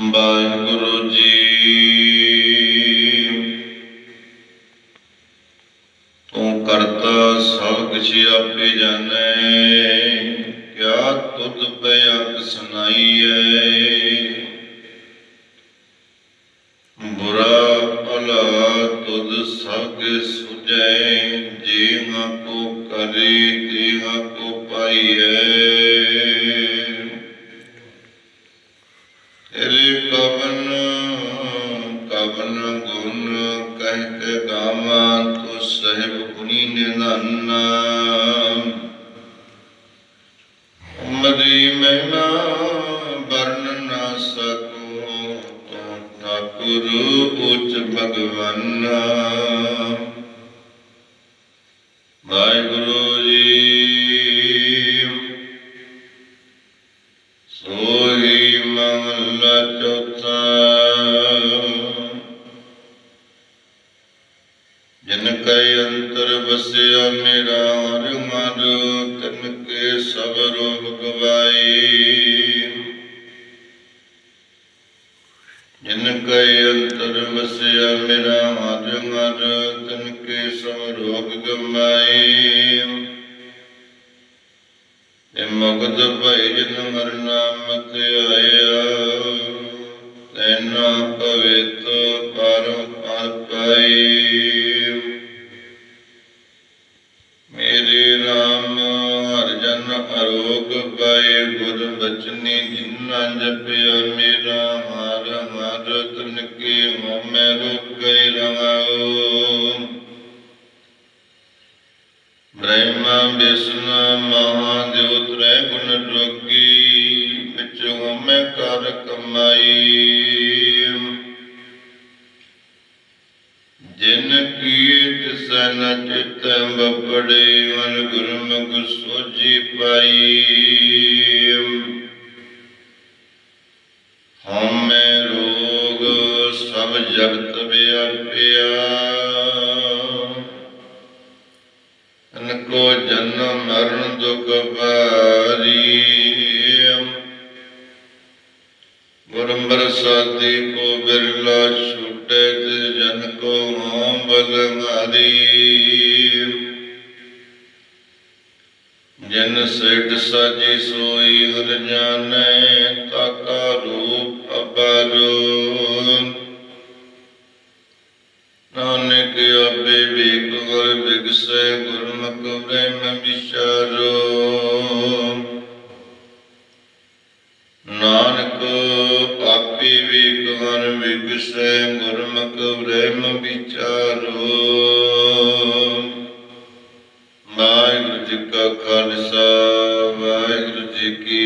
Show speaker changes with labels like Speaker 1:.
Speaker 1: ਵਾਹਿਗੁਰੂ ਜੀ। ਤੂੰ ਕਰਤਾ ਸਭ ਕੁਛ ਆਪੇ ਜਾਣੈ, ਕਿਆ ਤੁਧ ਬਿਆਕ ਸੁਨਾਈਐ ਬੁਰਾ ਭਲਾ ਤੁਧ ਸਭ ਕੇ ਸੁਝੈ ਜੇ ਨਾ ਕੋ ਕਰੇ ਤੇ ਕੋ ਪਾਈਐ। ਤੇਰੇ ਕਵਨ ਕਵਨ ਗੁਣ ਕਹਿ ਗਾਵਾਂ ਤੋ ਸਹਿਬ ਗੁਣੀ ਨਿਧਾਨਾ। ਉਮਰੀ ਮਹਿਮਾ ਵਰਨ ਨਾ ਸਕੋ, ਤੋ ਠਾਕੁਰ ਉਚ ਭਗਵਾਨ। ਜਨ ਕੈ ਅੰਤਰ ਵਸਿਆ ਮੇਰਾ ਹਰ ਮਨ ਤਨ ਕੇ ਸਭ ਰੋਗ ਗਵਾਈ ਤੇ ਮਗਧ ਭਈ ਜਨ ਹਰ ਨਾਮ ਆਇਆ ਤੈਨਾ ਪਵਿੱਤ ਪਰਮ ਪਦ ਪਾਈ ਅਰੋਗ ਪਾਏ ਗੁਰ ਬਚਨੀ ਜਿਨਾ ਜਪਿਆ ਮੇਰਾ ਹਰ ਹਰ ਤਨ ਕੇ ਮੋਮੈ ਰੋਗ ਗਏ ਰਹਾਉ ਬ੍ਰਹਮਾ ਵਿਸ਼ਨੂੰ ਮਹਾਦੇਵ ਤ੍ਰੈ ਗੁਣ ਰੋਗੀ ਵਿੱਚ ਜਿਨ ਕੀਏ ਤਿਸੈ ਨ ਚਿਤ ਬਪੜੇ ਮਨ ਗੁਰਮੁਖ ਸੋਜੀ ਪਾਈ। ਹਮੈ ਜਗਤ ਵਿਆਪਿਆ ਅਨਕੋ ਜਨਮ ਮਰਨ ਦੁਖ ਭਾਰੀ ਗੁਰਮ ਸਾਦੀ ਕੋ ਬਿਰਲਾ ਛੁਟੇ ਤੇ ਜਨ ਕੋ ਹੋਂ ਬਲ ਮਾਰੀ। ਜਨ ਸੇਠ ਸਾਜੀ ਸੋਈ ਹਰ ਜਾਣੈ, ਤਾਕਾ ਰੂਪ ਅਪਰੋ। ਬਿਗਸੈ ਗੁਰਮੁਖ ਬ੍ਰਹਮ ਵਿਚਾਰੋ। ਵਾਹਿਗੁਰੂ ਜੀ ਕਾ ਖਾਲਸਾ ਵਾਹਿਗੁਰੂ ਜੀ ਕੀ